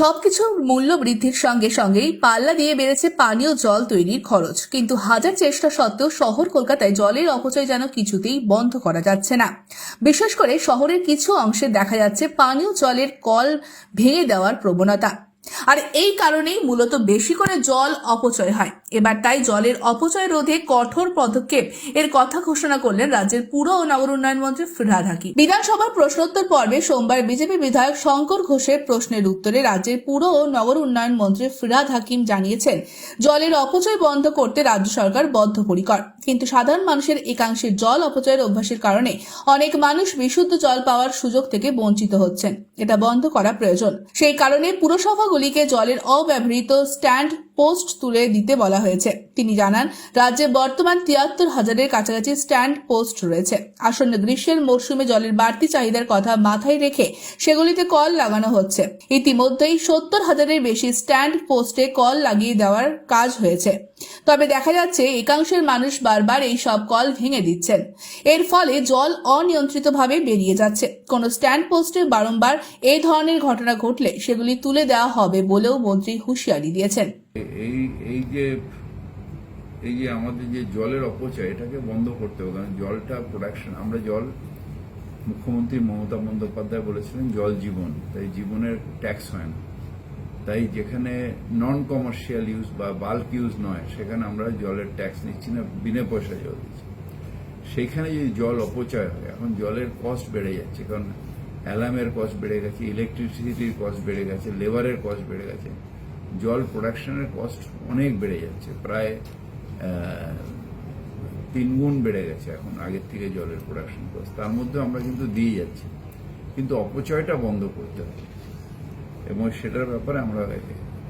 সবকিছুর মূল্য বৃদ্ধির সঙ্গে সঙ্গেই পাল্লা দিয়ে বেড়েছে পানীয় জল তৈরির খরচ। কিন্তু হাজার চেষ্টা সত্ত্বেও শহর কলকাতায় জলের অপচয় যেন কিছুতেই বন্ধ করা যাচ্ছে না। বিশেষ করে শহরের কিছু অংশে দেখা যাচ্ছে পানীয় জলের কল ভেঙে দেওয়ার প্রবণতা। আর এই কারণেই মূলত বেশি করে জল অপচয় হয়। এবার তাই জলের অপচয় রোধে কঠোর পদক্ষেপ এর কথা ঘোষণা করলেন রাজ্যের পুর ও নগর উন্নয়ন মন্ত্রী ফিরহাদ হাকিম। বিধানসভার প্রশ্নোত্তর পর্বে সোমবার বিজেপি বিধায়ক শঙ্কর ঘোষের প্রশ্নের উত্তরে রাজ্যের পুর ও নগর উন্নয়ন মন্ত্রী ফিরহাদ হাকিম জানিয়েছেন, জলের অপচয় বন্ধ করতে রাজ্য সরকার বদ্ধপরিকর। কিন্তু সাধারণ মানুষের একাংশের জল অপচয়ের অভ্যাসের কারণে অনেক মানুষ বিশুদ্ধ জল পাওয়ার সুযোগ থেকে বঞ্চিত হচ্ছেন। এটা বন্ধ করা প্রয়োজন। সেই কারণে পুরসভাগুলিকে জলের অব্যবহৃত স্ট্যান্ড পোস্ট তুলে দিতে বলা হয়েছে। তিনি জানান, রাজ্যে বর্তমান তিয়াত্তর হাজারের কাছাকাছি স্ট্যান্ড পোস্ট রয়েছে। আসন্ন গ্রীষ্মের মরশুমে জলের বাড়তি চাহিদার কথা মাথায় রেখে সেগুলিতে কল লাগানো হচ্ছে। ইতিমধ্যেই সত্তর হাজারের বেশি স্ট্যান্ড পোস্টে কল লাগিয়ে দেওয়ার কাজ হয়েছে। তবে দেখা যাচ্ছে, একাংশের মানুষ বারবার এই সব কল ভেঙে দিচ্ছেন। এর ফলে জল অনিয়ন্ত্রিতভাবে বেরিয়ে যাচ্ছে। কোনো স্ট্যান্ড পোস্টে বারংবার এই ধরনের ঘটনা ঘটলে সেগুলি তুলে দেওয়া হবে বলেও মন্ত্রী হুঁশিয়ারি দিয়েছেন। এই এই যে এই যে আমাদের যে জলের অপচয়, এটাকে বন্ধ করতে হবে। কারণ জলটা প্রোডাকশন আমরা জল মুখ্যমন্ত্রী মমতা বন্দ্যোপাধ্যায় বলেছিলেন, জল জীবন। তাই জীবনের ট্যাক্স হয় না। তাই যেখানে নন কমার্শিয়াল ইউজ বা বাল্ক ইউজ নয়, সেখানে আমরা জলের ট্যাক্স নিচ্ছি না, বিনা পয়সা জল দিচ্ছি। সেইখানে যদি জল অপচয় হয়, এখন জলের কস্ট বেড়ে যাচ্ছে। কারণ অ্যালার্মের কস্ট বেড়ে গেছে ইলেকট্রিসিটির কস্ট বেড়ে গেছে লেবারের কস্ট বেড়ে গেছে জল প্রোডাকশনের কস্ট অনেক বেড়ে যাচ্ছে প্রায় আহ, তিন গুণ বেড়ে গেছে এখন আগের থেকে জলের প্রোডাকশন কস্ট তার মধ্যে আমরা কিন্তু দিয়ে যাচ্ছি কিন্তু অপচয়টা বন্ধ করতে হবে। এবং সেটার ব্যাপারে আমরা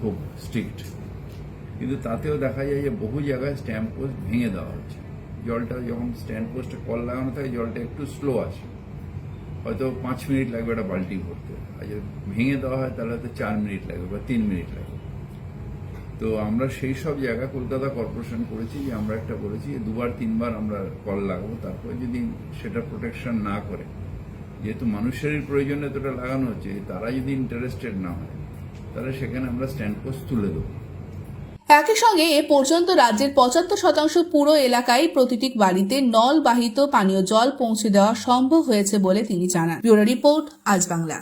খুব স্ট্রিক্ট কিন্তু তাতেও দেখা যায় যে বহু জায়গায় স্ট্যাম্প পোস্ট ভেঙে দেওয়া হচ্ছে। জলটা যখন স্ট্যাম্প পোস্টে কল লাগানো থাকে জলটা একটু স্লো আসে। হয়তো পাঁচ মিনিট লাগবে একটা বালতি ভরতে। আর যদি ভেঙে দেওয়া হয়, তাহলে হয়তো চার মিনিট লাগবে বা তিন মিনিট লাগবে। তো আমরা সেই সব জায়গা, কলকাতা কর্পোরেশন করেছি যে আমরা একটা বলেছি দুবার, তিনবার আমরা কল লাগাবো। তারপরে যদি সেটা প্রোটেকশন না করে, যেহেতু মানুষেরই প্রয়োজনে তোটা লাগানো হচ্ছে, তারা যদি ইন্টারেস্টেড না হয়, তাহলে সেখানে আমরা স্ট্যান্ড পোস্ট তুলে দেবো। একই সঙ্গে এ পর্যন্ত রাজ্যের পঁচাত্তর শতাংশ পুরো এলাকায় প্রতিটি বাড়িতে নল বাহিত পানীয় জল পৌঁছে দেওয়া সম্ভব হয়েছে বলে তিনি জানান। ব্যুরো রিপোর্ট আজ বাংলা।